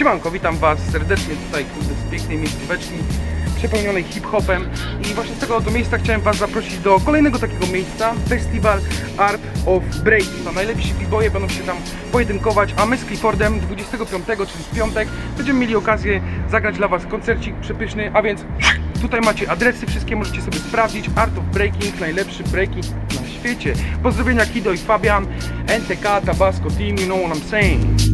Siemanko, witam Was serdecznie tutaj kurde, z pięknej miejscóweczki przepełnionej hip-hopem i właśnie z tego oto miejsca chciałem Was zaprosić do kolejnego takiego miejsca Festival Art of Breaking. Najlepsi b-boye będą się tam pojedynkować, a my z Cliffordem 25, czyli w piątek będziemy mieli okazję zagrać dla Was koncercik przepyszny, a więc tutaj macie adresy, wszystkie możecie sobie sprawdzić Art of Breaking, najlepszy breaking na świecie. Pozdrowienia Kido i Fabian, NTK, Tabasco Team, you know what I'm saying.